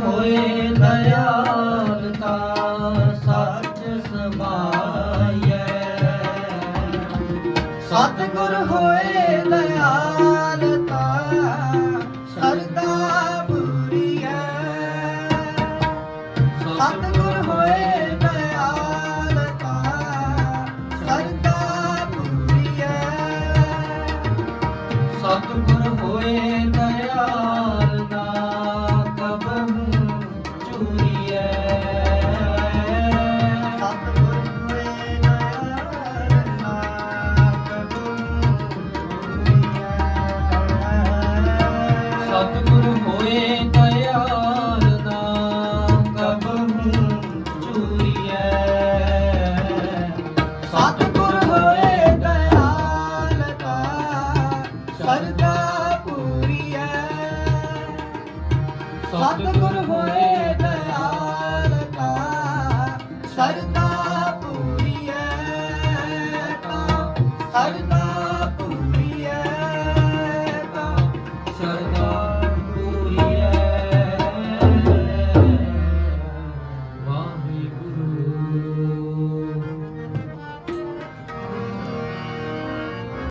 ਹੋਏ ਦਇਆਲ ਤਾ ਸੱਚ ਸਮਾਈਐ। ਸਤਿਗੁਰ ਹੋਏ ਦਇਆਲ ਤਾ ਸਰਦਾ ਬੁਰੀਐ ਸਤਿਗੁਰ ਹੋਏ ਦਇਆਲ ਤਾ ਸਰਦਾ ਬੁਰੀਐ ਸਤਿਗੁਰ ਹੋਏ ਸਤਿਗੁਰ ਹੋਏ ਦਇਆਲ ਤਾ ਸਰਦਾ ਪੂਰੀਐ। ਸਤਿਗੁਰ ਹੋਏ ਦਇਆਲਤਾ ਸਰਦਾ ਪੂਰੀ ਤਾ ਸਰਦਾ